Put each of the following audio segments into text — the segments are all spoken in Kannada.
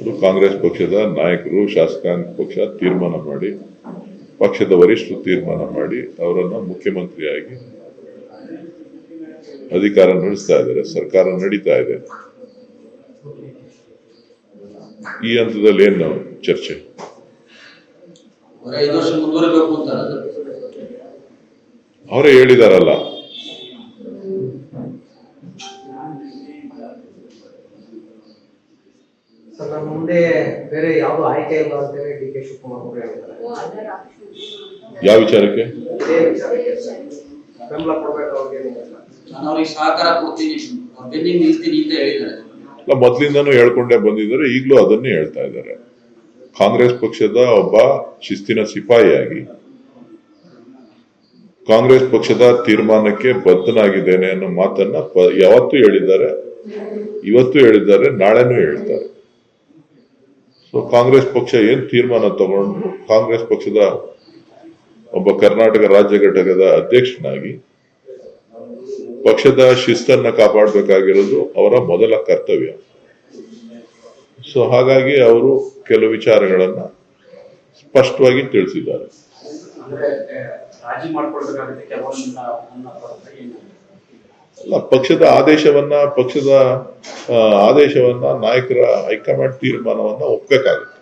ಅದು ಕಾಂಗ್ರೆಸ್ ಪಕ್ಷದ ನಾಯಕರು ಶಾಸಕಾಂಗ ಪಕ್ಷ ತೀರ್ಮಾನ ಮಾಡಿ ಪಕ್ಷದ ವರಿಷ್ಠರು ತೀರ್ಮಾನ ಮಾಡಿ ಅವರನ್ನು ಮುಖ್ಯಮಂತ್ರಿಯಾಗಿ ಅಧಿಕಾರ ನಡೆಸ್ತಾ ಇದ್ದಾರೆ ಸರ್ಕಾರ ನಡೀತಾ ಇದೆ. ಈ ಹಂತದಲ್ಲಿ ಏನು ನಾವು ಚರ್ಚೆ. ಅವರೇ ಹೇಳಿದಾರಲ್ಲ. ಸರ್ ನಮ್ಮ ಮುಂದೆ ಬೇರೆ ಯಾವ ಆಯ್ಕೆ ಇಲ್ಲ ಅಂತೇಳಿ ಡಿ ಕೆ ಶಿವಕುಮಾರ್ ಅವರು ಹೇಳ್ತಾರೆ. ಯಾವ ವಿಚಾರಕ್ಕೆ? ಬೆಂಬಲ ಕೊಡ್ಬೇಕು ಅವ್ರಿಗೆ ಏನಿಲ್ಲ. ನಾನು ಅವ್ರಿಗೆ ಸಹಕಾರ ಕೊಡ್ತೀನಿ. ಅವ್ರ ಬೆನ್ನಿಗೆ ನಿಲ್ತೀನಿ ಅಂತ ಹೇಳಿದ್ದಾರೆ. ಅಲ್ಲ ಮೊದಲಿಂದನೂ ಹೇಳ್ಕೊಂಡೇ ಬಂದಿದ್ದಾರೆ. ಈಗಲೂ ಅದನ್ನೇ ಹೇಳ್ತಾ ಇದ್ದಾರೆ. ಕಾಂಗ್ರೆಸ್ ಪಕ್ಷದ ಒಬ್ಬ ಶಿಸ್ತಿನ ಸಿಪಾಯಿಯಾಗಿ. ಕಾಂಗ್ರೆಸ್ ಪಕ್ಷದ ತೀರ್ಮಾನಕ್ಕೆ ಬದ್ಧನಾಗಿದ್ದೇನೆ ಅನ್ನೋ ಮಾತನ್ನ ಯಾವತ್ತೂ ಹೇಳಿದ್ದಾರೆ. ಇವತ್ತು ಹೇಳಿದ್ದಾರೆ ನಾಳೆನೂ ಹೇಳ್ತಾರೆ. ಕಾಂಗ್ರೆಸ್ ಪಕ್ಷ ಏನ್ ತೀರ್ಮಾನ ತಗೊಂಡು ಕಾಂಗ್ರೆಸ್ ಪಕ್ಷದ ಒಬ್ಬ ಕರ್ನಾಟಕ ರಾಜ್ಯ ಘಟಕದ ಅಧ್ಯಕ್ಷನಾಗಿ ಪಕ್ಷದ ಶಿಸ್ತನ್ನ ಕಾಪಾಡಬೇಕಾಗಿರೋದು ಅವರ ಮೊದಲ ಕರ್ತವ್ಯ ಸೊ ಹಾಗಾಗಿ ಅವರು ಕೆಲವು ವಿಚಾರಗಳನ್ನ ಸ್ಪಷ್ಟವಾಗಿ ತಿಳಿಸಿದ್ದಾರೆ? ಅಲ್ಲ ಪಕ್ಷದ ಆದೇಶವನ್ನ ಪಕ್ಷದ ಆದೇಶವನ್ನ ನಾಯಕರ ಹೈಕಮಾಂಡ್ ತೀರ್ಮಾನವನ್ನ ಒಪ್ಬೇಕಾಗುತ್ತೆ.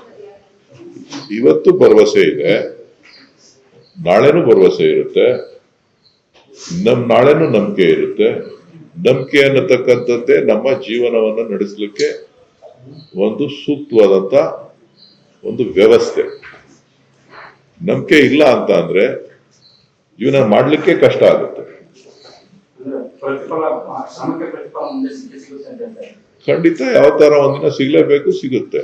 ಸರಿಯಾಗಿ ಇವತ್ತು ಭರವಸೆ ಇದೆ ನಾಳೆನೂ ಭರವಸೆ ಇರುತ್ತೆ ನಮ್ ನಾಳೆನೂ ನಂಬಿಕೆ ಇರುತ್ತೆ. ನಂಬಿಕೆ ಅನ್ನತಕ್ಕಂಥದ್ದೇ ನಮ್ಮ ಜೀವನವನ್ನು ನಡೆಸಲಿಕ್ಕೆ ಒಂದು ಸೂಕ್ತವಾದಂತ ಒಂದು ವ್ಯವಸ್ಥೆ. ನಂಬಿಕೆ ಇಲ್ಲ ಅಂತ ಅಂದ್ರೆ ಜೀವನ ಮಾಡಲಿಕ್ಕೆ ಕಷ್ಟ ಆಗುತ್ತೆ. ಖಂಡಿತ ಯಾವ ತರ ಒಂದಿನ ಸಿಗ್ಲೇಬೇಕು ಸಿಗುತ್ತೆ.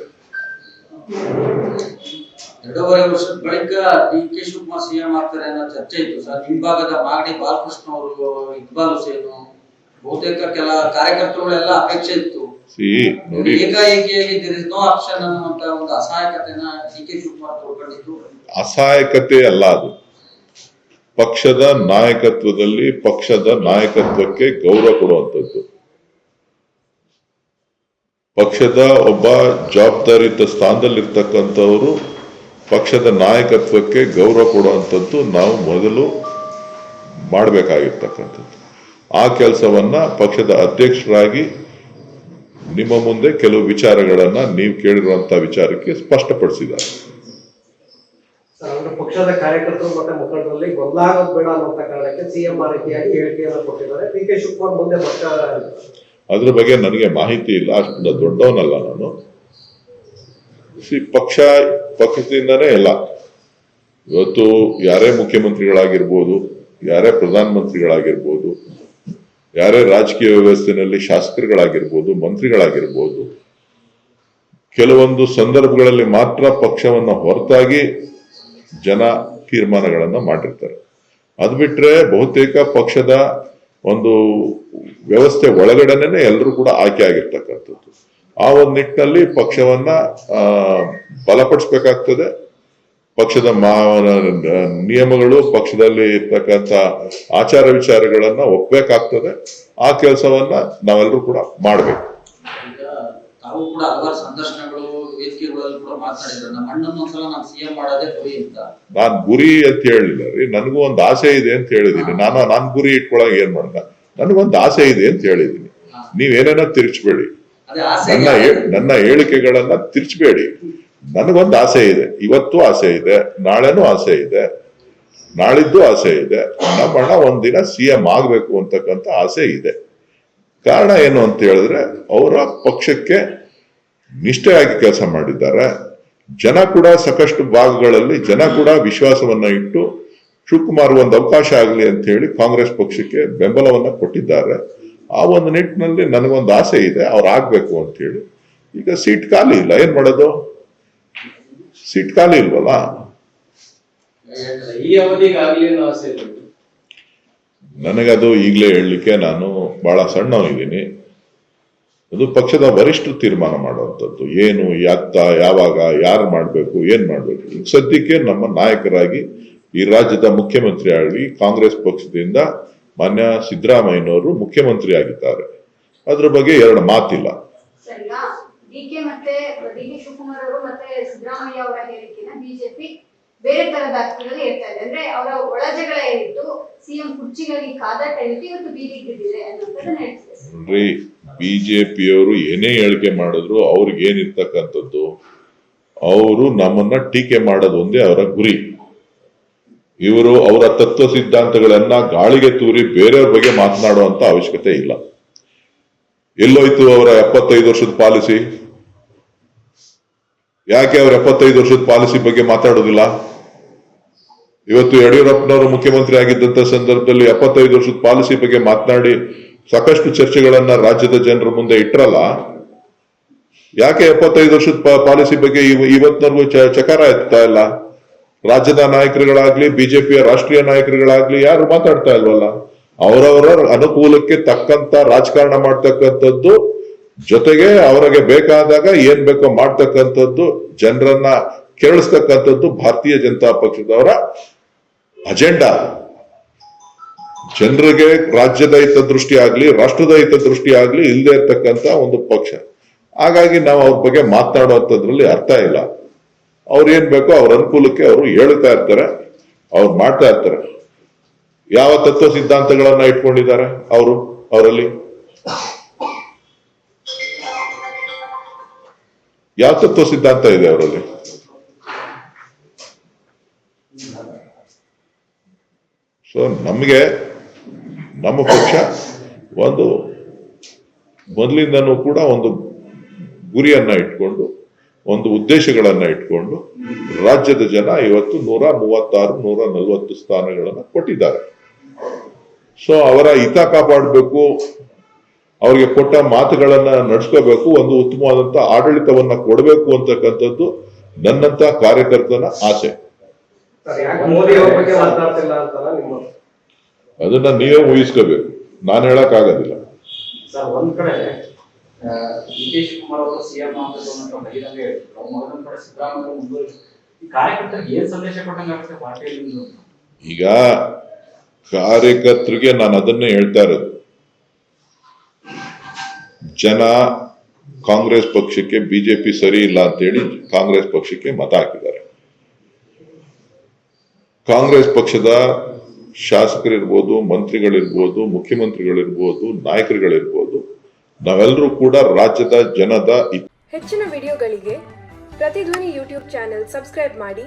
ಎರಡೂವರೆ ವರ್ಷ ಬಳಿಕ ಡಿ ಕೆ ಶಿವಕುಮಾರ್ ಸಿಎಂ ಆಗ್ತಾರೆ ಅನ್ನೋ ಚರ್ಚೆ ಇತ್ತು ಸರ್. ಹಿಂಭಾಗದ ಭಾಗದ ಮಾಗಡಿ ಬಾಲಕೃಷ್ಣ ಅವರು ಇಕ್ಬಾಲ್ ಹುಸೇನು ಬಹುತೇಕ ಕೆಲ ಕಾರ್ಯಕರ್ತರುಗಳೆಲ್ಲ ಅಪೇಕ್ಷೆ ಇತ್ತು. ಏಕಾಏಕಿಯಾಗಿ ಆಪ್ಷನ್ ಅನ್ನುವಂತ ಒಂದು ಡಿ ಕೆ ಶಿವಕುಮಾರ್ ಅಸಹಾಯಕತೆ ಅಲ್ಲ ಅದು. ಪಕ್ಷದ ನಾಯಕತ್ವದಲ್ಲಿ ಪಕ್ಷದ ನಾಯಕತ್ವಕ್ಕೆ ಗೌರವ ಕೊಡುವಂಥದ್ದು. ಪಕ್ಷದ ಒಬ್ಬ ಜವಾಬ್ದಾರಿಯುತ ಸ್ಥಾನದಲ್ಲಿರ್ತಕ್ಕಂಥವರು ಪಕ್ಷದ ನಾಯಕತ್ವಕ್ಕೆ ಗೌರವ ಕೊಡುವಂಥದ್ದು ನಾವು ಮೊದಲು ಮಾಡಬೇಕಾಗಿರ್ತಕ್ಕಂಥದ್ದು. ಆ ಕೆಲಸವನ್ನ ಪಕ್ಷದ ಅಧ್ಯಕ್ಷರಾಗಿ ನಿಮ್ಮ ಮುಂದೆ ಕೆಲವು ವಿಚಾರಗಳನ್ನ ನೀವು ಕೇಳಿರುವಂತ ವಿಚಾರಕ್ಕೆ ಸ್ಪಷ್ಟಪಡಿಸಿದ್ದಾರೆ. ಪಕ್ಷದ ಕಾರ್ಯಕರ್ತರು ಮತ್ತೆ ಮುಖಂಡರಲ್ಲಿ ಬೇಡ ಕಾರಣಕ್ಕೆ ಸಿಎಂ ಆ ರೀತಿಯಾಗಿ ಹೇಳಿಕೆಯನ್ನು ಕೊಟ್ಟಿದ್ದಾರೆ. ಡಿ ಕೆ ಶಿವಕುಮಾರ್ ಮುಂದೆ ಪಕ್ಷ ಅದ್ರ ಬಗ್ಗೆ ನನಗೆ ಮಾಹಿತಿ ಇಲ್ಲ ಅಷ್ಟು ದೊಡ್ಡವನಲ್ಲ ನಾನು. ಸಿ ಪಕ್ಷ ಪಕ್ಷದಿಂದನೇ ಇಲ್ಲ. ಇವತ್ತು ಯಾರೇ ಮುಖ್ಯಮಂತ್ರಿಗಳಾಗಿರ್ಬೋದು ಯಾರೇ ಪ್ರಧಾನಮಂತ್ರಿಗಳಾಗಿರ್ಬೋದು ಯಾರೇ ರಾಜಕೀಯ ವ್ಯವಸ್ಥೆಯಲ್ಲಿ ಶಾಸಕರುಗಳಾಗಿರ್ಬೋದು, ಮಂತ್ರಿಗಳಾಗಿರ್ಬೋದು, ಕೆಲವೊಂದು ಸಂದರ್ಭಗಳಲ್ಲಿ ಮಾತ್ರ ಪಕ್ಷವನ್ನ ಹೊರತಾಗಿ ಜನ ತೀರ್ಮಾನಗಳನ್ನ ಮಾಡಿರ್ತಾರೆ. ಅದು ಬಿಟ್ರೆ ಬಹುತೇಕ ಪಕ್ಷದ ಒಂದು ವ್ಯವಸ್ಥೆ ಒಳಗಡೆನೆ ಎಲ್ಲರೂ ಕೂಡ ಆಯ್ಕೆ ಆಗಿರ್ತಕ್ಕಂಥದ್ದು. ಆ ಒಂದು ನಿಟ್ಟಿನಲ್ಲಿ ಪಕ್ಷವನ್ನ ಬಲಪಡಿಸ್ಬೇಕಾಗ್ತದೆ. ಪಕ್ಷದ ನಿಯಮಗಳು ಪಕ್ಷದಲ್ಲಿ ಇರ್ತಕ್ಕಂಥ ಆಚಾರ ವಿಚಾರಗಳನ್ನ ಒಪ್ಬೇಕಾಗ್ತದೆ. ಆ ಕೆಲಸವನ್ನ ನಾವೆಲ್ಲರೂ ಕೂಡ ಮಾಡ್ಬೇಕು. ಈಗ ತಾವು ಕೂಡ ಹಲವಾರು ಸಂದರ್ಶನಗಳು ವೇದಿಕೆಗಳಲ್ಲಿ ಕೂಡ ಮಾತನಾಡಿದ್ರು ನಮ್ಮ ಅಣ್ಣನ ಒಂದ್ಸಲ ನಾನು ಸಿಎಂ ಮಾಡೋದೇ ಗುರಿ ಅಂತ. ನಾನ್ ಗುರಿ ಅಂತ ಹೇಳಿಲ್ಲ ರೀ. ನನಗೂ ಒಂದು ಆಸೆ ಇದೆ ಅಂತ ಹೇಳಿದೀನಿ ನಾನು ನಾನ್ ಗುರಿ ಇಟ್ಕೊಳಕ್ ಏನ್ ಮಾಡ್ದ ನನಗೊಂದು ಆಸೆ ಇದೆ ಅಂತ ಹೇಳಿದೀನಿ ನೀವೇನ ತಿರ್ಚ್ಬೇಡಿ. ನನ್ನ ನನ್ನ ಹೇಳಿಕೆಗಳನ್ನ ತಿರ್ಚಬೇಡಿ. ನನಗೊಂದು ಆಸೆ ಇದೆ. ಇವತ್ತು ಆಸೆ ಇದೆ, ನಾಳೆನೂ ಆಸೆ ಇದೆ, ನಾಳಿದ್ದು ಆಸೆ ಇದೆ. ನಮ್ಮ ಹಣ ಒಂದಿನ ಸಿ ಎಂ ಆಗ್ಬೇಕು ಅಂತಕ್ಕಂಥ ಆಸೆ ಇದೆ. ಕಾರಣ ಏನು ಅಂತ ಹೇಳಿದ್ರೆ, ಅವರ ಪಕ್ಷಕ್ಕೆ ನಿಷ್ಠೆಯಾಗಿ ಕೆಲಸ ಮಾಡಿದ್ದಾರೆ. ಜನ ಕೂಡ ಸಾಕಷ್ಟು ಭಾಗಗಳಲ್ಲಿ, ಜನ ಕೂಡ ವಿಶ್ವಾಸವನ್ನ ಇಟ್ಟು ಶಿವಕುಮಾರ್ ಒಂದು ಅವಕಾಶ ಆಗಲಿ ಅಂತ ಹೇಳಿ ಕಾಂಗ್ರೆಸ್ ಪಕ್ಷಕ್ಕೆ ಬೆಂಬಲವನ್ನ ಕೊಟ್ಟಿದ್ದಾರೆ. ಆ ಒಂದು ನಿಟ್ಟಿನಲ್ಲಿ ನನಗೊಂದು ಆಸೆ ಇದೆ, ಅವ್ರು ಆಗ್ಬೇಕು ಅಂತ ಹೇಳಿ. ಈಗ ಸೀಟ್ ಖಾಲಿ ಇಲ್ಲ, ಏನ್ ಮಾಡೋದು? ಸೀಟ್ ಖಾಲಿ ಇಲ್ವಲ್ಲ ನನಗದು ಈಗಲೇ ಹೇಳಲಿಕ್ಕೆ ನಾನು ಬಹಳ ಸಣ್ಣವನಿದ್ದೀನಿ. ಅದು ಪಕ್ಷದ ವರಿಷ್ಠರು ತೀರ್ಮಾನ ಮಾಡುವಂಥದ್ದು. ಏನು ಯಾತ್ತ ಯಾವಾಗ ಯಾರು ಮಾಡಬೇಕು ಏನು ಮಾಡಬೇಕು. ಸದ್ಯಕ್ಕೆ ನಮ್ಮ ನಾಯಕರಾಗಿ ಈ ರಾಜ್ಯದ ಮುಖ್ಯಮಂತ್ರಿ ಆಗಲಿ ಕಾಂಗ್ರೆಸ್ ಪಕ್ಷದಿಂದ ಮಾನ್ಯ ಸಿದ್ದರಾಮಯ್ಯನವರು ಮುಖ್ಯಮಂತ್ರಿ ಆಗಿದ್ದಾರೆ. ಅದ್ರ ಬಗ್ಗೆ ಎರಡು ಮಾತಿಲ್ಲ. ಡಿ ಕೆ ಮತ್ತೆ ಡಿ ಕೆ ಶಿವಕುಮಾರ್ ಅವರು ಮತ್ತೆ ಸಿದ್ದರಾಮಯ್ಯ ಅವರ ಹೇಳಿಕೆನ ಬಿಜೆಪಿ ಬೇರೆ ತರದ ಅರ್ಥದಲ್ಲಿ ಹೇಳ್ತಾ ಇದೆ. ಅಂದ್ರೆ ಅವರ ಒಳಜಗಳ ಏನಿತ್ತು, ಸಿಎಂ ಕುರ್ಚಿಗಾಗಿ ಕಾದಾಟ ಏನಿತ್ತು ಇವತ್ತು ಬೀದಿಗೆ ಬಿದ್ದಿದೆ ಅನ್ನೋದನ್ನ ಹೇಳ್ತಿದೆ ಬಿಜೆಪಿಯವರು ಏನೇ ಹೇಳಿಕೆ ಮಾಡಿದ್ರು ಅವ್ರಿಗೆ ಏನಿರ್ತಕ್ಕಂಥದ್ದು ಅವರು ನಮ್ಮನ್ನ ಟೀಕೆ ಮಾಡೋದು ಒಂದೇ ಅವರ ಗುರಿ. ಇವರು ಅವರ ತತ್ವ ಸಿದ್ಧಾಂತಗಳನ್ನ ಗಾಳಿಗೆ ತೂರಿ ಬೇರೆಯವ್ರ ಬಗ್ಗೆ ಮಾತನಾಡುವಂತ ಅವಶ್ಯಕತೆ ಇಲ್ಲ. ಎಲ್ಲೋಯ್ತು ಅವರ ಎಪ್ಪತ್ತೈದು ವರ್ಷದ ಪಾಲಿಸಿ? ಯಾಕೆ ಅವ್ರ ಎಪ್ಪತ್ತೈದು ವರ್ಷದ ಪಾಲಿಸಿ ಬಗ್ಗೆ ಮಾತಾಡೋದಿಲ್ಲ ಇವತ್ತು ಯಡಿಯೂರಪ್ಪನವರು ಮುಖ್ಯಮಂತ್ರಿ ಆಗಿದ್ದಂತ ಸಂದರ್ಭದಲ್ಲಿ ಎಪ್ಪತ್ತೈದು ವರ್ಷದ ಪಾಲಿಸಿ ಬಗ್ಗೆ ಮಾತನಾಡಿ ಸಾಕಷ್ಟು ಚರ್ಚೆಗಳನ್ನ ರಾಜ್ಯದ ಜನರ ಮುಂದೆ ಇಟ್ರಲ್ಲ? ಯಾಕೆ ಎಪ್ಪತ್ತೈದು ವರ್ಷದ ಪಾಲಿಸಿ ಬಗ್ಗೆ ಇವ- ಇವತ್ತಿನವರೆಗೂ ಚಕಾರ ಎತ್ತಾ ಇಲ್ಲ? ರಾಜ್ಯದ ನಾಯಕರುಗಳಾಗ್ಲಿ, ಬಿಜೆಪಿಯ ರಾಷ್ಟ್ರೀಯ ನಾಯಕರುಗಳಾಗ್ಲಿ ಯಾರು ಮಾತಾಡ್ತಾ ಇಲ್ವಲ್ಲ? ಅವರವರ ಅನುಕೂಲಕ್ಕೆ ತಕ್ಕಂತ ರಾಜಕಾರಣ ಮಾಡ್ತಕ್ಕಂಥದ್ದು ಜೊತೆಗೆ ಅವರಿಗೆ ಬೇಕಾದಾಗ ಏನ್ ಬೇಕೋ ಮಾಡ್ತಕ್ಕಂಥದ್ದು, ಜನರನ್ನ ಕೆರಳಿಸ್ತಕ್ಕಂಥದ್ದು ಭಾರತೀಯ ಜನತಾ ಪಕ್ಷದವರ ಅಜೆಂಡಾ. ಜನರಿಗೆ ರಾಜ್ಯದ ಹಿತದೃಷ್ಟಿ ಆಗ್ಲಿ, ರಾಷ್ಟ್ರದ ಹಿತದೃಷ್ಟಿ ಆಗ್ಲಿ ಇಲ್ಲದೆ ಇರ್ತಕ್ಕಂತ ಒಂದು ಪಕ್ಷ. ಹಾಗಾಗಿ ನಾವು ಅವ್ರ ಬಗ್ಗೆ ಮಾತನಾಡುವಂಥದ್ರಲ್ಲಿ ಅರ್ಥ ಇಲ್ಲ. ಅವ್ರು ಏನ್ ಬೇಕೋ ಅವ್ರ ಅನುಕೂಲಕ್ಕೆ ಅವರು ಹೇಳ್ತಾ ಇರ್ತಾರೆ, ಅವ್ರು ಮಾಡ್ತಾ ಇರ್ತಾರೆ. ಯಾವ ತತ್ವ ಸಿದ್ಧಾಂತಗಳನ್ನ ಇಟ್ಕೊಂಡಿದ್ದಾರೆ ಅವರು, ಅವರಲ್ಲಿ? ಯಾವ ತತ್ವ ಸಿದ್ಧಾಂತ ಇದೆ ಅವರಲ್ಲಿ? ಸೊ ನಮಗೆ, ನಮ್ಮ ಪಕ್ಷ ಒಂದು ಮೊದಲಿಂದನೂ ಕೂಡ ಒಂದು ಗುರಿಯನ್ನ ಇಟ್ಕೊಂಡು, ಒಂದು ಉದ್ದೇಶಗಳನ್ನ ಇಟ್ಕೊಂಡು ರಾಜ್ಯದ ಜನ ಇವತ್ತು ನೂರ ಮೂವತ್ತಾರು, ನೂರ ನಲ್ವತ್ತು ಸ್ಥಾನಗಳನ್ನ ಕೊಟ್ಟಿದ್ದಾರೆ. ಸೊ ಅವರ ಹಿತ ಕಾಪಾಡಬೇಕು ಅವರಿಗೆ ಕೊಟ್ಟ ಮಾತುಗಳನ್ನ ನಡ್ಸ್ಕೋಬೇಕು ಒಂದು ಉತ್ತಮವಾದಂತ ಆಡಳಿತವನ್ನ ಕೊಡಬೇಕು ಅಂತಕ್ಕಂಥದ್ದು ನನ್ನಂತ ಕಾರ್ಯಕರ್ತನ ಆಸೆ. ಅದನ್ನ ನೀವೇ ಊಹಿಸ್ಕೋಬೇಕು. ನಾನು ಹೇಳಕ್ ಆಗೋದಿಲ್ಲ? ಈಗ ಕಾರ್ಯಕರ್ತರಿಗೆ ನಾನು ಅದನ್ನೇ ಹೇಳ್ತಾ ಇರೋದು. ಜನ ಕಾಂಗ್ರೆಸ್ ಪಕ್ಷಕ್ಕೆ ಬಿಜೆಪಿ ಸರಿ ಇಲ್ಲ ಅಂತೇಳಿ ಕಾಂಗ್ರೆಸ್ ಪಕ್ಷಕ್ಕೆ ಮತ ಹಾಕಿದ್ದಾರೆ. ಕಾಂಗ್ರೆಸ್ ಪಕ್ಷದ ಶಾಸಕರಿರ್ಬೋದು, ಮಂತ್ರಿಗಳಿರ್ಬೋದು, ಮುಖ್ಯಮಂತ್ರಿಗಳಿರ್ಬೋದು, ನಾಯಕರುಗಳಿರ್ಬೋದು, ನಾವೆಲ್ಲರೂ ಕೂಡ ರಾಜ್ಯದ ಜನದ ಹೆಚ್ಚಿನ ವಿಡಿಯೋಗಳಿಗೆ ಪ್ರತಿಧ್ವನಿ ಯೂಟ್ಯೂಬ್ ಚಾನೆಲ್ ಸಬ್ಸ್ಕ್ರೈಬ್ ಮಾಡಿ,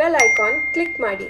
ಬೆಲ್ ಐಕಾನ್ ಕ್ಲಿಕ್ ಮಾಡಿ.